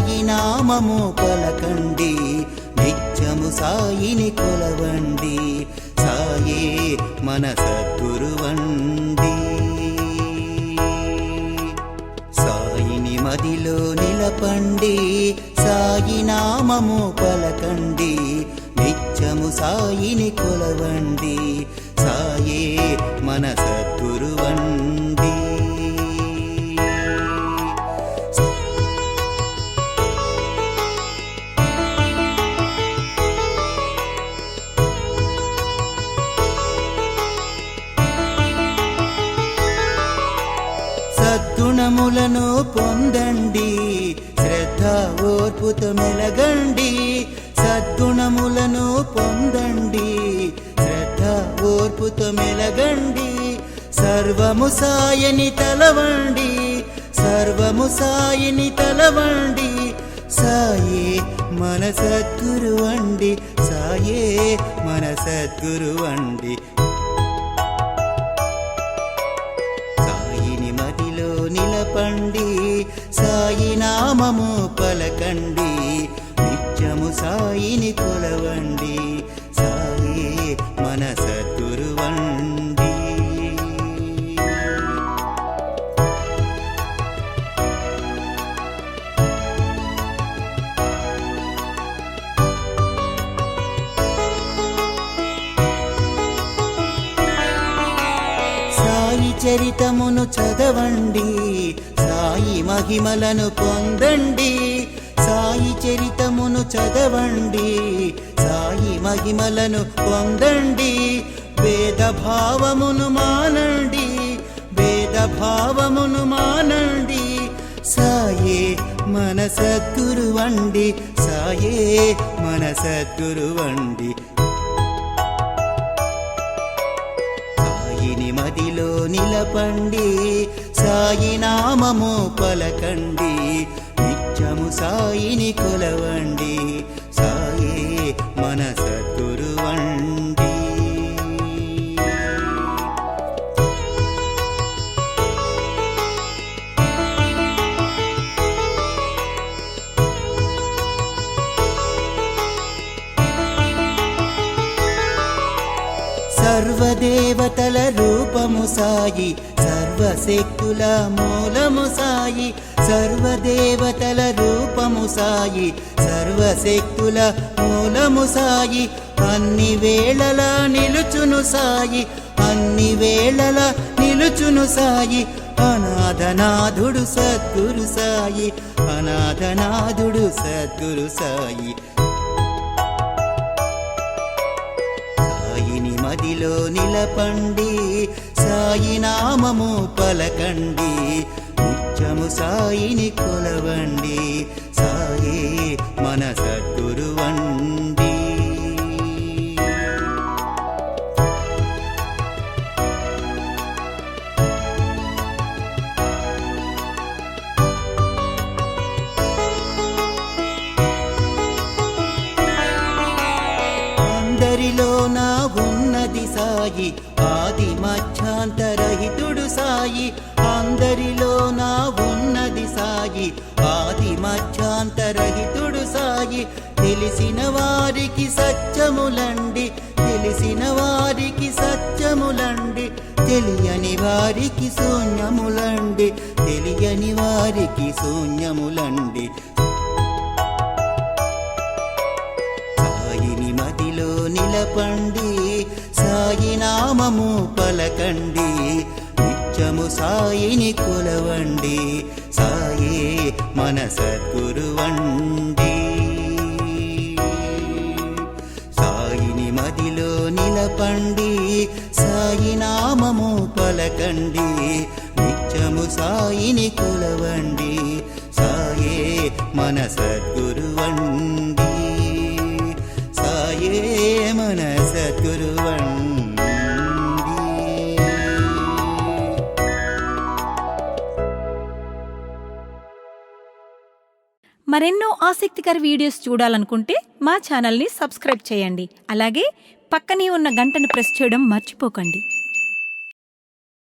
సాయి నామము పలకండి నిత్యము సాయిని కొలవండి. సాయే మన సద్గురువండి. సాయిని మదిలో నిలపండి. సాయి నామము పలకండి నిత్యము సాయిని కొలవండి. సద్గుణములను పొందండి. శ్రద్ధ ఓర్పుతో మెలగండి. సద్గుణములను పొందండి. శ్రద్ధ ఓర్పుతో మెలగండి. సర్వము సాయని తలవండి. సర్వము సాయిని తలవండి. సాయే మన సద్గురు అండి సాయే మన సద్గురు అండి నామము పలకండి. నిత్యము సాయిని కొలవండి. సాయి మన చరితమును చదవండి. సాయి మహిమలను పొందండి. సాయి చరితమును చదవండి. సాయి మహిమలను పొందండి. వేద భావమును మానండి. వేద భావమును మానండి. సాయే మన సద్గురువండి సాయే మన సద్గురువండి మదిలో నిలపండి. సాయి నామము పలకండి. నిత్యము సాయిని కొలవండి. సాయే సర్వదేవతల రూపము సాయి సర్వశక్తుల మూలము సాయి సర్వదేవతల రూపము సాయి సర్వశక్తుల మూలము సాయి అన్ని వేళల నిలుచును సాయి అన్ని వేళల నిలుచును సాయి అనాథనాథుడు సద్గురు సాయి అనాథనాథుడు సద్గురు సాయి మదిలో నిలపండి సాయి నామము పలకండి నిత్యము సాయిని కొలవండి సాయే మన సాయి ఆది మధ్యాంతరహితుడు సాయి అందరిలో నా ఉన్నది సాయి. ఆది మధ్యాంతరహితుడు సాయి తెలిసిన వారికి సత్యములండి తెలిసిన వారికి సత్యములండి తెలియని వారికి శూన్యములండి తెలియని వారికి శూన్యములండి. సాయిని మదిలో నిలపండి సాయిని కొలవండి సాయే మన సద్గురువండి సాయిని మదిలో నిలపండి సాయి నామము పలకండి నిత్యము సాయిని కొలవండి సాయే మన సద్గురువండి సాయే మన సద్గురువండి మరెన్నో ఆసక్తికర వీడియోస్ చూడాలనుకుంటే మా ఛానల్ని సబ్స్క్రైబ్ చేయండి. అలాగే పక్కనే ఉన్న గంటను ప్రెస్ చేయడం మర్చిపోకండి.